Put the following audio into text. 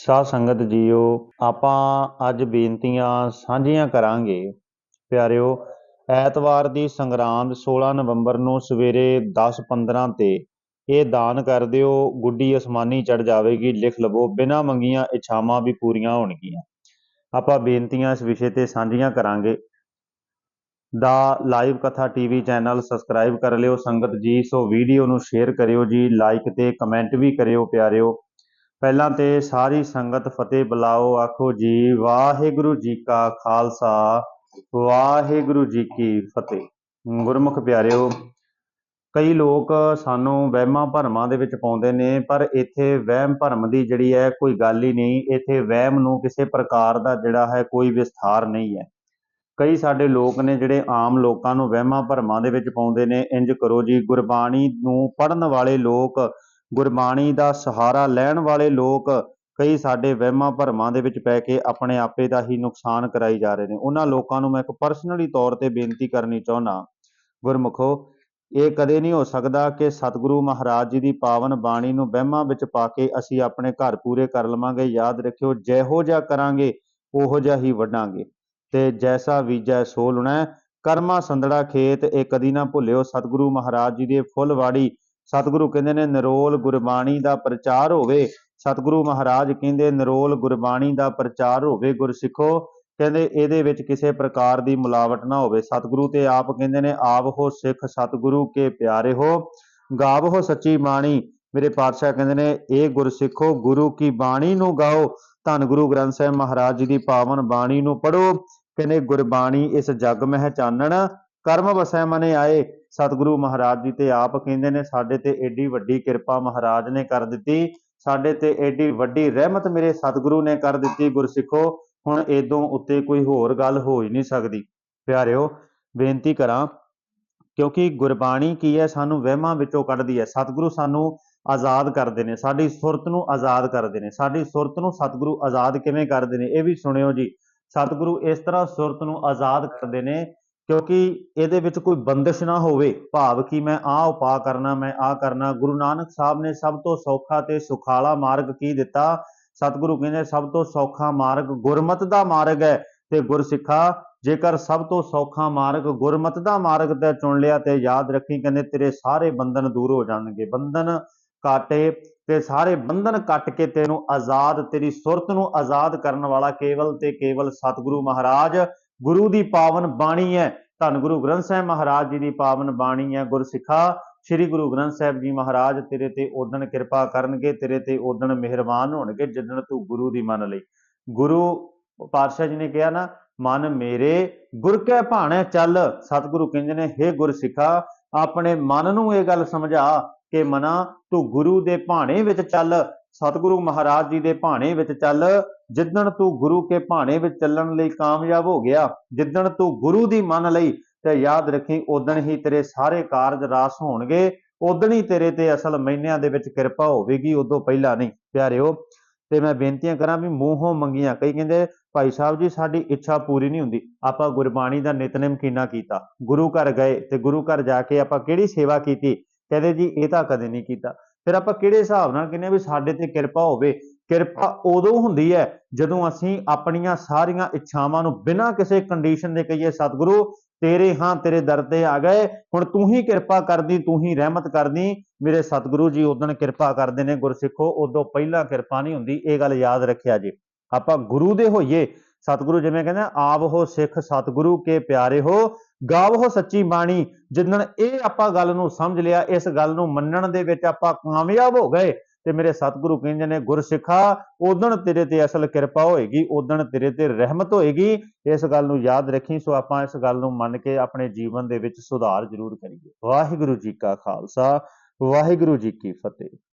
ਸਾਧ ਸੰਗਤ ਜੀਓ, ਆਪਾਂ ਅੱਜ ਬੇਨਤੀਆਂ ਸਾਂਝੀਆਂ ਕਰਾਂਗੇ। ਪਿਆਰਿਓ, ਐਤਵਾਰ ਦੀ ਸੰਗਰਾਂਦ 16 ਨਵੰਬਰ ਨੂੰ ਸਵੇਰੇ 10:15 ਤੇ ਇਹ ਦਾਨ ਕਰ ਦਿਓ, ਗੁੱਡੀ ਅਸਮਾਨੀ ਚੜ ਜਾਵੇਗੀ, ਲਿਖ ਲਵੋ, ਬਿਨਾਂ ਮੰਗੀਆਂ ਇੱਛਾਵਾਂ ਵੀ ਪੂਰੀਆਂ ਹੋਣਗੀਆਂ। ਆਪਾਂ ਬੇਨਤੀਆਂ ਇਸ ਵਿਸ਼ੇ ਤੇ ਸਾਂਝੀਆਂ ਕਰਾਂਗੇ। ਦਾ ਲਾਈਵ ਕਥਾ ਟੀਵੀ ਚੈਨਲ ਸਬਸਕ੍ਰਾਈਬ ਕਰ ਲਿਓ, ਸੰਗਤ ਜੀ, ਸੋ ਵੀਡੀਓ ਨੂੰ ਸ਼ੇਅਰ ਕਰਿਓ ਜੀ, ਲਾਈਕ ਤੇ ਕਮੈਂਟ ਵੀ ਕਰਿਓ ਪਿਆਰਿਓ। ਪਹਿਲਾਂ ਤੇ ਸਾਰੀ ਸੰਗਤ ਫਤਿਹ ਬੁਲਾਓ, ਆਖੋ ਜੀ, ਵਾਹਿਗੁਰੂ ਜੀ ਕਾ ਖਾਲਸਾ, ਵਾਹਿਗੁਰੂ ਜੀ ਕੀ ਫਤਿਹ। ਗੁਰਮੁਖ ਪਿਆਰਿਓ, ਕਈ ਲੋਕ ਸਾਨੂੰ ਵਹਿਮਾਂ ਭਰਮਾਂ ਦੇ ਵਿੱਚ ਪਾਉਂਦੇ ਨੇ, ਪਰ ਇੱਥੇ ਵਹਿਮ ਭਰਮ ਦੀ ਜਿਹੜੀ ਹੈ ਕੋਈ ਗੱਲ ਹੀ ਨਹੀਂ। ਇੱਥੇ ਵਹਿਮ ਨੂੰ ਕਿਸੇ ਪ੍ਰਕਾਰ ਦਾ ਜਿਹੜਾ ਹੈ ਕੋਈ ਵਿਸਥਾਰ ਨਹੀਂ ਹੈ। ਕਈ ਸਾਡੇ ਲੋਕ ਨੇ ਜਿਹੜੇ ਆਮ ਲੋਕਾਂ ਨੂੰ ਵਹਿਮਾਂ ਭਰਮਾਂ ਦੇ ਵਿੱਚ ਪਾਉਂਦੇ ਨੇ, ਇੰਜ ਕਰੋ ਜੀ, ਗੁਰਬਾਣੀ ਨੂੰ ਪੜਨ ਵਾਲੇ ਲੋਕ ਗੁਰਬਾਣੀ ਦਾ ਸਹਾਰਾ ਲੈਣ ਵਾਲੇ ਲੋਕ ਕਈ ਸਾਡੇ ਵਹਿਮਾਂ ਭਰਮਾਂ ਦੇ ਵਿੱਚ ਪੈ ਕੇ ਆਪਣੇ ਆਪੇ ਦਾ ਹੀ ਨੁਕਸਾਨ ਕਰਾਈ ਜਾ ਰਹੇ ਨੇ। ਉਹਨਾਂ ਲੋਕਾਂ ਨੂੰ ਮੈਂ ਇੱਕ ਪਰਸਨਲੀ ਤੌਰ ਤੇ ਬੇਨਤੀ ਕਰਨੀ ਚਾਹੁੰਦਾ ਗੁਰਮੁਖੋ, ਇਹ ਕਦੇ ਨਹੀਂ ਹੋ ਸਕਦਾ ਕਿ ਸਤਿਗੁਰੂ ਮਹਾਰਾਜ ਜੀ ਦੀ ਪਾਵਨ ਬਾਣੀ ਨੂੰ ਵਹਿਮਾਂ ਵਿੱਚ ਪਾ ਕੇ ਅਸੀਂ ਆਪਣੇ ਘਰ ਪੂਰੇ ਕਰ ਲਵਾਂਗੇ। ਯਾਦ ਰੱਖਿਓ, ਜਿਹੋ ਜਿਹਾ ਕਰਾਂਗੇ, ਉਹੋ ਜਿਹਾ ਹੀ ਵੱਢਾਂਗੇ। ਤੇ ਜੈਸਾ ਬੀਜੈ, ਸੋ ਲੁਣੈ। ਕਰਮਾ ਸੰਦੜਾ ਖੇਤ, ਇਹ ਕਦੀ ਨਾ ਭੁੱਲਿਓ। ਸਤਿਗੁਰੂ ਮਹਾਰਾਜ ਜੀ ਦੇ ਫੁੱਲਵਾੜੀ ਸਤਿਗੁਰੂ ਕਹਿੰਦੇ ਨੇ, ਨਿਰੋਲ ਗੁਰਬਾਣੀ ਦਾ ਪ੍ਰਚਾਰ ਹੋਵੇ। ਸਤਿਗੁਰੂ ਮਹਾਰਾਜ ਕਹਿੰਦੇ, ਨਿਰੋਲ ਗੁਰਬਾਣੀ ਦਾ ਪ੍ਰਚਾਰ ਹੋਵੇ, ਗੁਰਸਿੱਖੋ। ਕਹਿੰਦੇ, ਇਹਦੇ ਵਿੱਚ ਕਿਸੇ ਪ੍ਰਕਾਰ ਦੀ ਮਿਲਾਵਟ ਨਾ ਹੋਵੇ। ਸਤਿਗੁਰੂ ਤੇ ਆਪ ਕਹਿੰਦੇ ਨੇ, ਆਪ ਹੋ ਸਿੱਖ, ਸਤਿਗੁਰੂ ਕੇ ਪਿਆਰੇ ਹੋ। ਗਾਵ ਹੋ ਸੱਚੀ ਬਾਣੀ। ਮੇਰੇ ਪਾਤਸ਼ਾਹ ਕਹਿੰਦੇ ਨੇ, ਇਹ ਗੁਰਸਿੱਖੋ, ਗੁਰੂ ਕੀ ਬਾਣੀ ਨੂੰ ਗਾਓ। ਧੰਨ ਗੁਰੂ ਗ੍ਰੰਥ ਸਾਹਿਬ ਮਹਾਰਾਜ ਜੀ ਦੀ ਪਾਵਨ ਬਾਣੀ ਨੂੰ ਪੜੋ ਕਹਿੰਦੇ, ਗੁਰਬਾਣੀ ਇਸ ਜਗ ਮਹਿ ਚਾਨਣ। ਕਰਮ ਵਸੈ ਮਨੇ ਆਏ। ਸਤਿਗੁਰੂ ਮਹਾਰਾਜ ਜੀ ਤੇ ਆਪ ਕਹਿੰਦੇ ਨੇ, ਸਾਡੇ ਤੇ ਏਡੀ ਵੱਡੀ ਕਿਰਪਾ ਮਹਾਰਾਜ ਨੇ ਕਰ ਦਿੱਤੀ। ਸਾਡੇ ਤੇ ਏਡੀ ਵੱਡੀ ਰਹਿਮਤ ਮੇਰੇ ਸਤਿਗੁਰੂ ਨੇ ਕਰ ਦਿੱਤੀ, ਗੁਰਸਿੱਖੋ। ਹੁਣ ਏਦੋਂ ਉੱਤੇ ਕੋਈ ਹੋਰ ਗੱਲ ਹੋ ਹੀ ਨਹੀਂ ਸਕਦੀ। ਪਿਆਰਿਓ, ਬੇਨਤੀ ਕਰਾਂ, ਕਿਉਂਕਿ ਗੁਰਬਾਣੀ ਕੀ ਹੈ, ਸਾਨੂੰ ਵਹਿਮਾਂ ਵਿੱਚੋਂ ਕੱਢਦੀ ਹੈ। ਸਤਿਗੁਰੂ ਸਾਨੂੰ ਆਜ਼ਾਦ ਕਰਦੇ ਨੇ, ਸਾਡੀ ਸੁਰਤ ਨੂੰ ਆਜ਼ਾਦ ਕਰਦੇ ਨੇ। ਸਾਡੀ ਸੁਰਤ ਨੂੰ ਸਤਿਗੁਰੂ ਆਜ਼ਾਦ ਕਿਵੇਂ ਕਰਦੇ ਨੇ, ਇਹ ਵੀ ਸੁਣਿਓ ਜੀ। ਸਤਿਗੁਰੂ ਇਸ ਤਰ੍ਹਾਂ ਸੁਰਤ ਨੂੰ ਆਜ਼ਾਦ ਕਰਦੇ ਨੇ ਕਿਉਂਕਿ ਇਹਦੇ ਵਿੱਚ ਕੋਈ ਬੰਦਿਸ਼ ਨਾ ਹੋਵੇ, ਭਾਵ ਕਿ ਮੈਂ ਆਹ ਉਪਾਅ ਕਰਨਾ, ਮੈਂ ਆਹ ਕਰਨਾ। ਗੁਰੂ ਨਾਨਕ ਸਾਹਿਬ ਨੇ ਸਭ ਤੋਂ ਸੌਖਾ ਤੇ ਸੁਖਾਲਾ ਮਾਰਗ ਕੀ ਦਿੱਤਾ? ਸਤਿਗੁਰੂ ਕਹਿੰਦੇ, ਸਭ ਤੋਂ ਸੌਖਾ ਮਾਰਗ ਗੁਰਮਤ ਦਾ ਮਾਰਗ ਹੈ ਤੇ ਗੁਰਸਿੱਖਾ ਜੇਕਰ ਸਭ ਤੋਂ ਸੌਖਾ ਮਾਰਗ ਗੁਰਮਤ ਦਾ ਮਾਰਗ ਤੇ ਚੁਣ ਲਿਆ ਤੇ ਯਾਦ ਰੱਖੀ, ਕਹਿੰਦੇ, ਤੇਰੇ ਸਾਰੇ ਬੰਧਨ ਦੂਰ ਹੋ ਜਾਣਗੇ। ਬੰਧਨ ਕਾਟੇ ਤੇ ਸਾਰੇ ਬੰਧਨ ਕੱਟ ਕੇ ਤੈਨੂੰ ਆਜ਼ਾਦ, ਤੇਰੀ ਸੁਰਤ ਨੂੰ ਆਜ਼ਾਦ ਕਰਨ ਵਾਲਾ ਕੇਵਲ ਤੇ ਕੇਵਲ ਸਤਿਗੁਰੂ ਮਹਾਰਾਜ ਗੁਰੂ ਦੀ ਪਾਵਨ ਬਾਣੀ ਹੈ। ਧੰਨ ਗੁਰੂ ਗ੍ਰੰਥ ਸਾਹਿਬ ਮਹਾਰਾਜ ਜੀ ਦੀ ਪਾਵਨ ਬਾਣੀ ਹੈ, ਗੁਰਸਿੱਖਾ। ਸ੍ਰੀ ਗੁਰੂ ਗ੍ਰੰਥ ਸਾਹਿਬ ਜੀ ਮਹਾਰਾਜ ਤੇਰੇ ਤੇ ਉਦਣ ਕਿਰਪਾ ਕਰਨਗੇ, ਤੇਰੇ ਤੇ ਉਦਣ ਮਿਹਰਬਾਨ ਹੋਣਗੇ ਜਿੱਦਣ ਤੂੰ ਗੁਰੂ ਦੀ ਮੰਨ ਲਈ। ਗੁਰੂ ਪਾਤਸ਼ਾਹ ਜੀ ਨੇ ਕਿਹਾ ਨਾ, ਮਨ ਮੇਰੇ, ਗੁਰ ਕੈ ਭਾਣੇ ਚੱਲ। ਸਤਿਗੁਰੂ ਕਹਿੰਦੇ ਨੇ, ਹੇ ਗੁਰਸਿੱਖਾ, ਆਪਣੇ ਮਨ ਨੂੰ ਇਹ ਗੱਲ ਸਮਝਾ ਕਿ ਮਨਾ, ਤੂੰ ਗੁਰੂ ਦੇ ਭਾਣੇ ਵਿੱਚ ਚੱਲ। ਸਤਿਗੁਰੂ ਮਹਾਰਾਜ ਜੀ ਦੇ ਭਾਣੇ ਵਿੱਚ ਚੱਲ, ਜਿੱਦਣ ਤੂੰ ਗੁਰੂ ਕੇ ਭਾਣੇ ਵਿੱਚ ਚੱਲਣ ਲਈ ਕਾਮਯਾਬ ਹੋ ਗਿਆ, ਜਿੱਦਣ ਤੂੰ ਗੁਰੂ ਦੀ ਮੰਨ ਲਈ, ਤੇ ਯਾਦ ਰੱਖੀ ਉਦਣ ਹੀ ਤੇਰੇ ਸਾਰੇ ਕਾਰਜ ਰਾਸ ਹੋਣਗੇ ਉਦਣ ਹੀ ਤੇਰੇ ਤੇ ਅਸਲ ਮਹੀਨਿਆਂ ਦੇ ਵਿੱਚ ਕਿਰਪਾ ਹੋਵੇਗੀ ਉਦੋਂ ਪਹਿਲਾਂ ਨਹੀਂ। ਪਿਆਰਿਓ, ਤੇ ਮੈਂ ਬੇਨਤੀਆਂ ਕਰਾਂ ਵੀ ਮੂੰਹੋਂ ਮੰਗੀਆਂ ਕਈ, ਕਹਿੰਦੇ, ਭਾਈ ਸਾਹਿਬ ਜੀ, ਸਾਡੀ ਇੱਛਾ ਪੂਰੀ ਨਹੀਂ ਹੁੰਦੀ। ਆਪਾਂ ਗੁਰਬਾਣੀ ਦਾ ਨਿਤਨੇਮ ਕੀਨਾ ਕੀਤਾ। ਗੁਰੂ ਘਰ ਗਏ ਤੇ ਗੁਰੂ ਘਰ ਜਾ ਕੇ ਆਪਾਂ ਕਿਹੜੀ ਸੇਵਾ ਕੀਤੀ? ਕਹਿੰਦੇ ਜੀ, ਇਹ ਤਾਂ ਕਦੇ ਨਹੀਂ ਕੀਤਾ। ਫਿਰ ਆਪਾਂ ਕਿਹੜੇ ਹਿਸਾਬ ਨਾਲ ਕਹਿੰਦੇ ਵੀ ਸਾਡੇ ਤੇ ਕਿਰਪਾ ਹੋਵੇ? ਕਿਰਪਾ ਉਦੋਂ ਹੁੰਦੀ ਹੈ ਜਦੋਂ ਅਸੀਂ ਆਪਣੀਆਂ ਸਾਰੀਆਂ ਇੱਛਾਵਾਂ ਨੂੰ ਬਿਨਾਂ ਕਿਸੇ ਕੰਡੀਸ਼ਨ ਦੇ ਕਹੀਏ, ਸਤਿਗੁਰੂ, ਤੇਰੇ ਹਾਂ, ਤੇਰੇ ਦਰ ਤੇ ਆ ਗਏ। ਹੁਣ ਤੂੰ ਹੀ ਕਿਰਪਾ ਕਰਦੀ, ਤੂੰ ਹੀ ਰਹਿਮਤ ਕਰਦੀ। ਮੇਰੇ ਸਤਿਗੁਰੂ ਜੀ ਉਦੋਂ ਕਿਰਪਾ ਕਰਦੇ ਨੇ, ਗੁਰਸਿੱਖੋ, ਉਦੋਂ ਪਹਿਲਾਂ ਕਿਰਪਾ ਨਹੀਂ ਹੁੰਦੀ। ਇਹ ਗੱਲ ਯਾਦ ਰੱਖਿਆ ਜੀ। ਆਪਾਂ ਗੁਰੂ ਦੇ ਹੋਈਏ। ਸਤਿਗੁਰੂ ਜਿਵੇਂ ਕਹਿੰਦੇ ਆਪ ਹੋ ਸਿੱਖ ਸਤਿਗੁਰੂ ਕੇ ਪਿਆਰੇ ਹੋ। ਗਾਵੋ ਸੱਚੀ ਬਾਣੀ, ਜਿੱਦਣ ਇਹ ਆਪਾਂ ਗੱਲ ਨੂੰ ਸਮਝ ਲਿਆ, ਇਸ ਗੱਲ ਨੂੰ ਮੰਨਣ ਦੇ ਵਿੱਚ ਆਪਾਂ ਕਾਮਯਾਬ ਹੋ ਗਏ, ਤੇ ਮੇਰੇ ਸਤਿਗੁਰੂ ਕਹਿੰਦੇ ਨੇ, ਗੁਰਸਿੱਖਾ ਉਦਣ ਤੇਰੇ ਤੇ ਅਸਲ ਕਿਰਪਾ ਹੋਏਗੀ ਉਦਣ ਤੇਰੇ ਤੇ ਰਹਿਮਤ ਹੋਏਗੀ, ਇਸ ਗੱਲ ਨੂੰ ਯਾਦ ਰੱਖੀ, ਸੋ ਆਪਾਂ ਇਸ ਗੱਲ ਨੂੰ ਮੰਨ ਕੇ ਆਪਣੇ ਜੀਵਨ ਦੇ ਵਿੱਚ ਸੁਧਾਰ ਜ਼ਰੂਰ ਕਰੀਏ। ਵਾਹਿਗੁਰੂ ਜੀ ਕਾ ਖਾਲਸਾ, ਵਾਹਿਗੁਰੂ ਜੀ ਕੀ ਫਤਿਹ।